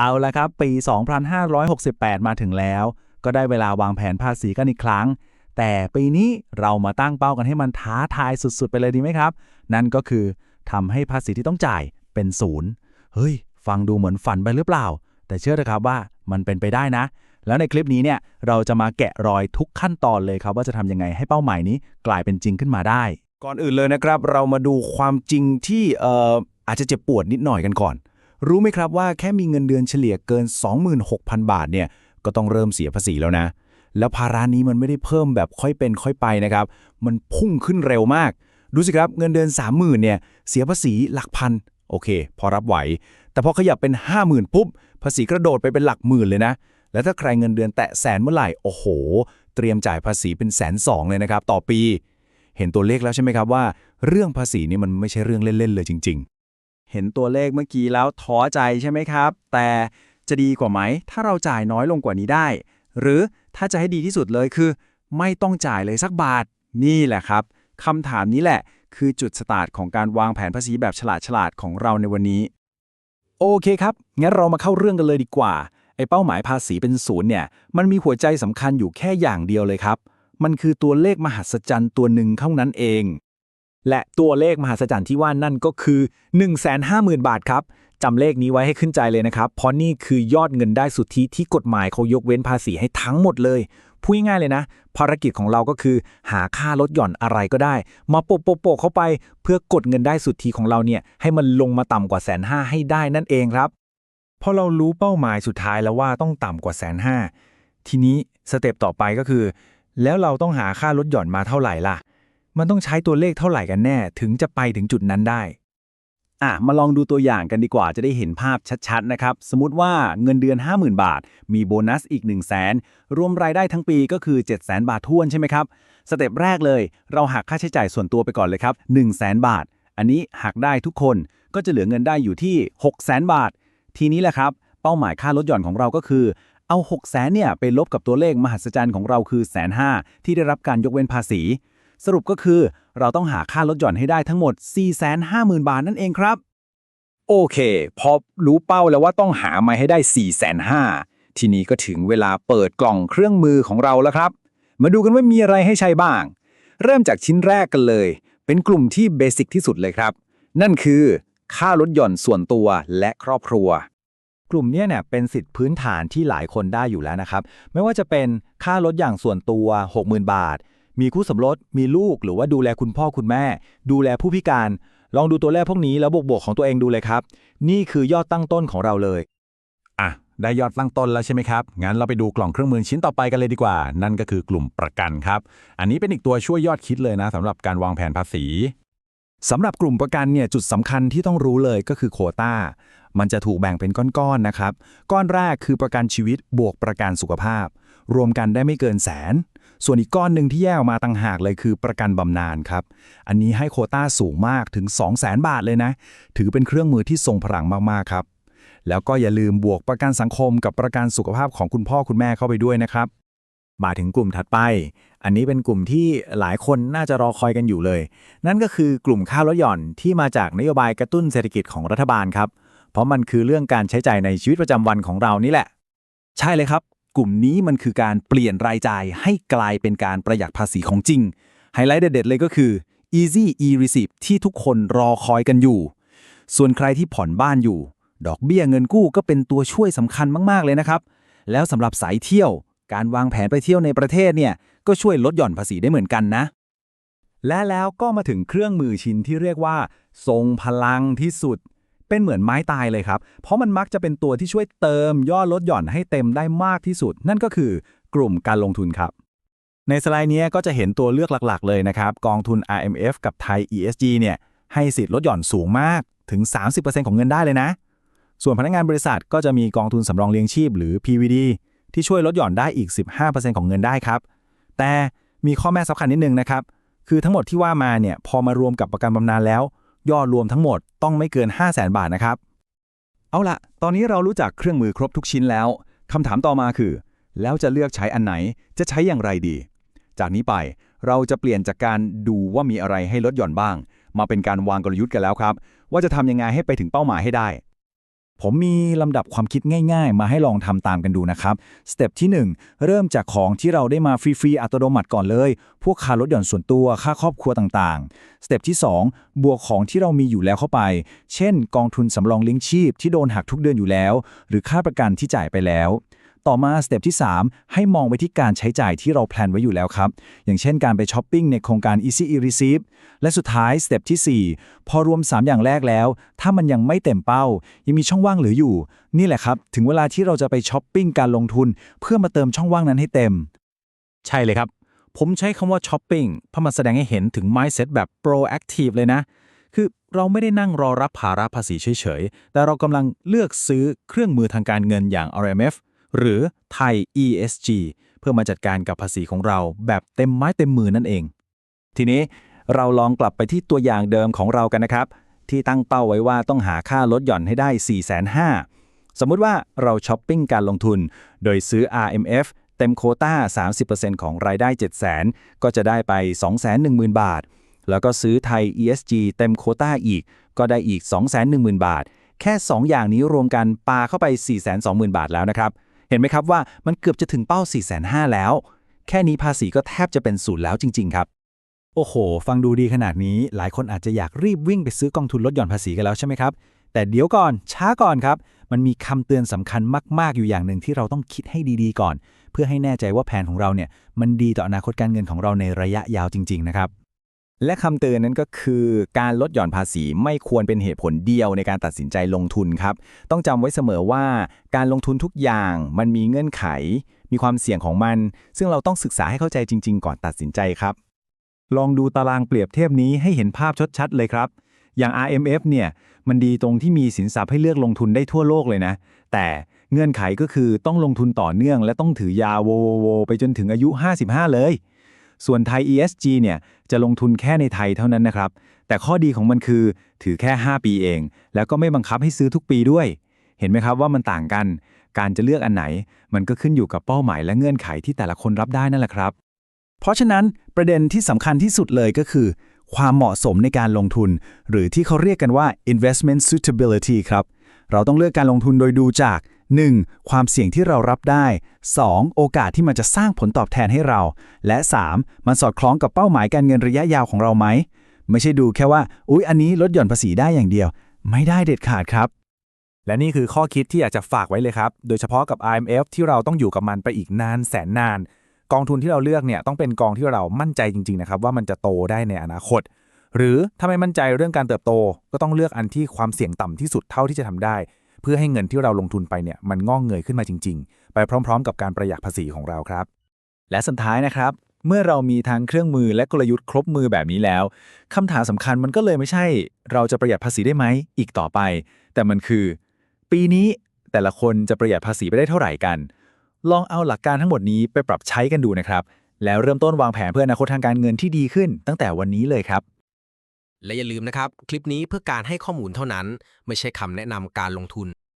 เอาละครับ ปี 2568 มาถึงแล้ว ก็ได้เวลาวางแผนภาษีกันอีกครั้ง แต่ปีนี้เรามาตั้งเป้ากันให้มันท้าทายสุดๆ ไปเลยดีไหมครับ นั่นก็คือทำให้ภาษีที่ต้องจ่ายเป็นศูนย์เฮ้ย ฟังดูเหมือนฝันไปหรือเปล่า แต่เชื่อเถอะครับว่ามันเป็นไปได้นะ แล้วในคลิปนี้เนี่ยเราจะมาแกะรอยทุกขั้นตอนเลยครับ ว่าจะทำยังไงให้เป้าหมายนี้กลายเป็นจริงขึ้นมาได้ ก่อนอื่นเลยนะครับ เรามาดูความจริงที่เอ่ออาจจะเจ็บปวดนิดหน่อยกันก่อน รู้ไหมครับว่าแค่มีเงินเดือนเฉลี่ยเกิน 26,000 บาทเนี่ยก็ต้องเริ่มเสียภาษีแล้วนะ แล้วภาระนี้มันไม่ได้เพิ่มแบบค่อยเป็นค่อยไปนะครับ มันพุ่งขึ้นเร็วมาก ดูสิครับเงินเดือน 30,000เนี่ยเสียภาษีหลักพันโอเค พอรับไหว แต่พอขยับเป็น 50,000 ปุ๊บ ภาษีกระโดดไปเป็นหลักหมื่นเลยนะ แล้วถ้าใครเงินเดือนแตะแสนเมื่อไหร่ โอ้โห เตรียมจ่ายภาษีเป็นแสนสองเลยนะครับ ต่อปี เห็นตัวเลขแล้วใช่ไหมครับว่า เรื่องภาษีนี่มันไม่ใช่เรื่องเล่น ๆ เลยจริง เห็นตัวเลขเมื่อกี้แล้วท้อใจใช่ไหมครับ แต่จะดีกว่าไหม ถ้าเราจ่ายน้อยลงกว่านี้ได้ หรือถ้าจะให้ดีที่สุดเลยคือ ไม่ต้องจ่ายเลยสักบาท นี่แหละครับคำถามนี้แหละ คือจุดสตาร์ทของการวางแผนภาษีแบบฉลาดๆของเราในวันนี้ โอเคครับ งั้นเรามาเข้าเรื่องกันเลยดีกว่า ไอ้เป้าหมายภาษีเป็นศูนย์เนี่ย มันมีหัวใจสำคัญอยู่แค่อย่างเดียวเลยครับ มันคือตัวเลขมหัศจรรย์ตัวหนึ่งเท่านั้นเอง และตัวเลขมหัศจรรย์ที่ว่านั่นก็คือ 150,000 บาทครับจำเลขนี้ไว้ให้ขึ้นใจเลยนะครับ เพราะนี่คือยอดเงินได้สุทธิที่กฎหมายเขายกเว้นภาษีให้ทั้งหมดเลย พูดง่ายๆเลยนะ ภารกิจของเราก็คือ หาค่าลดหย่อนอะไรก็ได้ มาโปะโปะโปะเข้าไป เพื่อกดเงินได้สุทธิของเราเนี่ยให้มันลงมาต่ำกว่าแสนห้าให้ได้นั่นเองครับ พอเรารู้เป้าหมายสุดท้ายแล้วว่าต้องต่ำกว่าแสนห้าทีนี้สเต็ปต่อไปก็คือ แล้วเราต้องหาค่าลดหย่อนมาเท่าไหร่ล่ะ มันต้องใช้ตัวเลขเท่าไหร่กันแน่ ถึงจะไปถึงจุดนั้นได้ อะ มาลองดูตัวอย่างกันดีกว่าจะได้เห็นภาพชัดๆ นะครับ สมมติว่าเงินเดือน 50,000 บาท มีโบนัสอีก 1 0 0 0 0แสนรวมรายได้ทั้งปีก็คือ 7 0 0 0 0 0บาทท้วนใช่ไหมครับ สเต็ปแรกเลย เราหักค่าใช้จ่ายส่วนตัวไปก่อนเลยครับ1 0 0 0 0แสนบาท อันนี้หักได้ทุกคนก็จะเหลือเงินได้อยู่ที่ 6 0 0 0 0บาท ทีนี้แหละครับ เป้าหมายค่าลดหย่อนของเราก็คือเอา 6 0 0 0 0 0เนี่ยไปลบกับตัวเลขมหัศจรรย์ของเราคือแสนห้าที่ได้รับการยกเว้นภาษี สรุปก็คือ เราต้องหาค่าลดหย่อนให้ได้ทั้งหมด 450,000 บาทนั่นเองครับ โอเค พอรู้เป้าแล้วว่าต้องหามาให้ได้ 4 5 0 0 0 ทีนี้ก็ถึงเวลาเปิดกล่องเครื่องมือของเราแล้วครับ มาดูกันว่ามีอะไรให้ใช้บ้าง เริ่มจากชิ้นแรกกันเลย เป็นกลุ่มที่เบสิกที่สุดเลยครับ นั่นคือค่าลดหย่อนส่วนตัวและครอบครัว กลุ่มเนี้ยเนี่ยเป็นสิทธิพื้นฐานที่หลายคนได้อยู่แล้วนะครับ ไม่ว่าจะเป็นค่าลดอย่างส่วนตัว 60,000 บาท มีคู่สมรส มีลูกหรือว่าดูแลคุณพ่อคุณแม่ ดูแลผู้พิการ ลองดูตัวเลขพวกนี้แล้วบวกๆของตัวเองดูเลยครับ นี่คือยอดตั้งต้นของเราเลย อะ ได้ยอดตั้งต้นแล้วใช่ไหมครับ งั้นเราไปดูกล่องเครื่องมือชิ้นต่อไปกันเลยดีกว่า นั่นก็คือกลุ่มประกันครับ อันนี้เป็นอีกตัวช่วยยอดคิดเลยนะสำหรับการวางแผนภาษี สำหรับกลุ่มประกันเนี่ยจุดสำคัญที่ต้องรู้เลยก็คือโควตามันจะถูกแบ่งเป็นก้อนๆนะครับ ก้อนแรกคือประกันชีวิตบวกประกันสุขภาพ รวมกันได้ไม่เกินแสน ส่วนอีกก้อนหนึ่งที่แยกออกมาต่างหากเลยคือประกันบำนาญครับ อันนี้ให้โคต้าสูงมากถึง 2 0 0แสนบาทเลยนะ ถือเป็นเครื่องมือที่ทรงพลังมากๆครับ แล้วก็อย่าลืมบวกประกันสังคมกับประกันสุขภาพของคุณพ่อคุณแม่เข้าไปด้วยนะครับ มาถึงกลุ่มถัดไป อันนี้เป็นกลุ่มที่หลายคนน่าจะรอคอยกันอยู่เลย นั่นก็คือกลุ่มค่าลดหย่อนที่มาจากนโยบายกระตุ้นเศรษฐกิจของรัฐบาลครับ เพราะมันคือเรื่องการใช้จ่ายในชีวิตประจำวันของเรานี่แหละ ใช่เลยครับ กลุ่มนี้มันคือการเปลี่ยนรายจ่ายให้กลายเป็นการประหยัดภาษีของจริง ไฮไลท์เด็ดๆเลยก็คือ Easy e-receipt ที่ทุกคนรอคอยกันอยู่ ส่วนใครที่ผ่อนบ้านอยู่ ดอกเบี้ยเงินกู้ก็เป็นตัวช่วยสำคัญมากๆเลยนะครับ แล้วสำหรับสายเที่ยว การวางแผนไปเที่ยวในประเทศเนี่ยก็ช่วยลดหย่อนภาษีได้เหมือนกันนะ และแล้วก็มาถึงเครื่องมือชิ้นที่เรียกว่า ทรงพลังที่สุด เป็นเหมือนไม้ตายเลยครับ เพราะมันมักจะเป็นตัวที่ช่วยเติมย่อลดหย่อนให้เต็มได้มากที่สุด นั่นก็คือกลุ่มการลงทุนครับ ในสไลด์นี้ก็จะเห็นตัวเลือกหลักๆ เลยนะครับ กองทุน RMF กับไทย ESG เนี่ยให้สิทธิ์ลดหย่อนสูงมากถึง 30%ของเงินได้เลยนะ ส่วนพนักงานบริษัทก็จะมีกองทุนสำรองเลี้ยงชีพหรือ PVD ที่ช่วยลดหย่อนได้อีก 15%ของเงินได้ครับ แต่มีข้อแม้สำคัญนิดนึงนะครับ คือทั้งหมดที่ว่ามาเนี่ยพอมารวมกับประกันบำนาญแล้ว ยอดรวมทั้งหมดต้องไม่เกิน 5 0 0แสนบาทนะครับ เอาละตอนนี้เรารู้จักเครื่องมือครบทุกชิ้นแล้วคำถามต่อมาคือ แล้วจะเลือกใช้อันไหนจะใช้อย่างไรดี จากนี้ไปเราจะเปลี่ยนจากการดูว่ามีอะไรให้ลดหย่อนบ้าง มาเป็นการวางกลยุทธ์กันแล้วครับ ว่าจะทำยังไงให้ไปถึงเป้าหมายให้ได้ ผมมีลำดับความคิดง่ายๆ มาให้ลองทำตามกันดูนะครับ สเต็ปที่ 1 เริ่มจากของที่เราได้มาฟรีๆ อัตโนมัติก่อนเลย พวกค่ารถหย่อนส่วนตัว ค่าครอบครัวต่างๆ สเต็ปที่ 2 บวกของที่เรามีอยู่แล้วเข้าไป เช่น กองทุนสำรองเลี้ยงชีพที่โดนหักทุกเดือนอยู่แล้ว หรือค่าประกันที่จ่ายไปแล้ว ต่อมาสเต็ปที่ 3 ให้มองไปที่การใช้จ่ายที่เราแพลนไว้อยู่แล้วครับ อย่างเช่นการไปช้อปปิ้งในโครงการ Easy e-receive และสุดท้ายสเต็ปทีสี่ 4 พอรวม 3 อย่างแรกแล้ว ถ้ามันยังไม่เต็มเป้า ยังมีช่องว่างเหลืออยู่ นี่แหละครับ ถึงเวลาที่เราจะไปช้อปปิ้งการลงทุน เพื่อมาเติมช่องว่างนั้นให้เต็ม ใช่เลยครับ ผมใช้คำว่าช้อปปิ้งเพราะมันแสดงให้เห็นถึง mindset แบบ proactive เลยนะคือเราไม่ได้นั่งรอรับภาระภาษีเฉย ๆ แต่เรากำลังเลือกซื้อเครื่องมือทางการเงินอย่าง RMF หรือไทย ESG เพื่อมาจัดการกับภาษีของเราแบบเต็มไม้เต็มมือนั่นเอง ทีนี้เราลองกลับไปที่ตัวอย่างเดิมของเรากันนะครับ ที่ตั้งเป้าไว้ว่าต้องหาค่าลดหย่อนให้ได้ 4 5 0 0 0 สมมุติว่าเราช้อปปิ้งการลงทุน โดยซื้อ RMF เต็มโคต้า 30%ของรายได้ 7 0 0 0 0 0 ก็จะได้ไป 210,000 บาท แล้วก็ซื้อไทย ESG เต็มโคต้าอีก ก็ได้อีก 210,000 บาท แค่ 2 อย่างนี้รวมกันปาเข้าไป 420,000 บาทแล้วนะครับ เห็นไหมครับว่ามันเกือบจะถึงเป้า 450,000แล้ว แค่นี้ภาษีก็แทบจะเป็นศูนย์แล้วจริง ๆ ครับ โอ้โห ฟังดูดีขนาดนี้ หลายคนอาจจะอยากรีบวิ่งไปซื้อกองทุนลดหย่อนภาษีกันแล้วใช่ไหมครับ แต่เดี๋ยวก่อนช้าก่อนครับ มันมีคำเตือนสำคัญมาก ๆ อยู่อย่างหนึ่งที่เราต้องคิดให้ดีๆ ก่อน เพื่อให้แน่ใจว่าแผนของเราเนี่ยมันดีต่ออนาคตการเงินของเราในระยะยาวจริง ๆ นะครับ และคำเตือนนั้นก็คือการลดหย่อนภาษีไม่ควรเป็นเหตุผลเดียวในการตัดสินใจลงทุนครับ ต้องจำไว้เสมอว่าการลงทุนทุกอย่างมันมีเงื่อนไข มีความเสี่ยงของมัน ซึ่งเราต้องศึกษาให้เข้าใจจริง ๆ ก่อนตัดสินใจครับ ลองดูตารางเปรียบเทียบนี้ให้เห็นภาพชัดๆเลยครับ อย่าง RMF เนี่ยมันดีตรงที่มีสินทรัพย์ให้เลือกลงทุนได้ทั่วโลกเลยนะ แต่เงื่อนไขก็คือต้องลงทุนต่อเนื่อง และต้องถือยาวโวๆไปจนถึงอายุ 55 เลย ส่วนไทย ESG เนี่ยจะลงทุนแค่ในไทยเท่านั้นนะครับ แต่ข้อดีของมันคือถือแค่ 5 ปีเอง แล้วก็ไม่บังคับให้ซื้อทุกปีด้วย เห็นไหมครับว่ามันต่างกัน การจะเลือกอันไหน มันก็ขึ้นอยู่กับเป้าหมายและเงื่อนไขที่แต่ละคนรับได้นั่นแหละครับ เพราะฉะนั้นประเด็นที่สำคัญที่สุดเลยก็คือ ความเหมาะสมในการลงทุน หรือที่เขาเรียกกันว่า investment suitability ครับเราต้องเลือกการลงทุนโดยดูจาก 1. ความเสี่ยงที่เรารับได้ 2. โอกาสที่มันจะสร้างผลตอบแทนให้เรา และ 3. มันสอดคล้องกับเป้าหมายการเงินระยะยาวของเราไหม ไม่ใช่ดูแค่ว่า อุ๊ย อันนี้ลดหย่อนภาษีได้อย่างเดียว ไม่ได้เด็ดขาดครับ และนี่คือข้อคิดที่อยากจะฝากไว้เลยครับ โดยเฉพาะกับ IMF ที่เราต้องอยู่กับมันไปอีกนานแสนนาน กองทุนที่เราเลือกเนี่ยต้องเป็นกองที่เรามั่นใจจริงๆนะครับว่ามันจะโตได้ในอนาคต หรือถ้าไม่มั่นใจเรื่องการเติบโต ก็ต้องเลือกอันที่ความเสี่ยงต่ำที่สุดเท่าที่จะทำได้ เพื่อให้เงินที่เราลงทุนไปเนี่ยมันงอกเงยขึ้นมาจริง ๆ ไปพร้อม ๆ กับการประหยัดภาษีของเราครับ และสุดท้ายนะครับ เมื่อเรามีทั้งเครื่องมือและกลยุทธ์ครบมือแบบนี้แล้วคำถามสำคัญมันก็เลยไม่ใช่ เราจะประหยัดภาษีได้ไหมอีกต่อไป แต่มันคือ ปีนี้แต่ละคนจะประหยัดภาษีไปได้เท่าไหร่กัน ลองเอาหลักการทั้งหมดนี้ไปปรับใช้กันดูนะครับ แล้วเริ่มต้นวางแผนเพื่ออนาคตทางการเงินที่ดีขึ้นตั้งแต่วันนี้เลยครับ และอย่าลืมนะครับ คลิปนี้เพื่อการให้ข้อมูลเท่านั้น ไม่ใช่คำแนะนำการลงทุน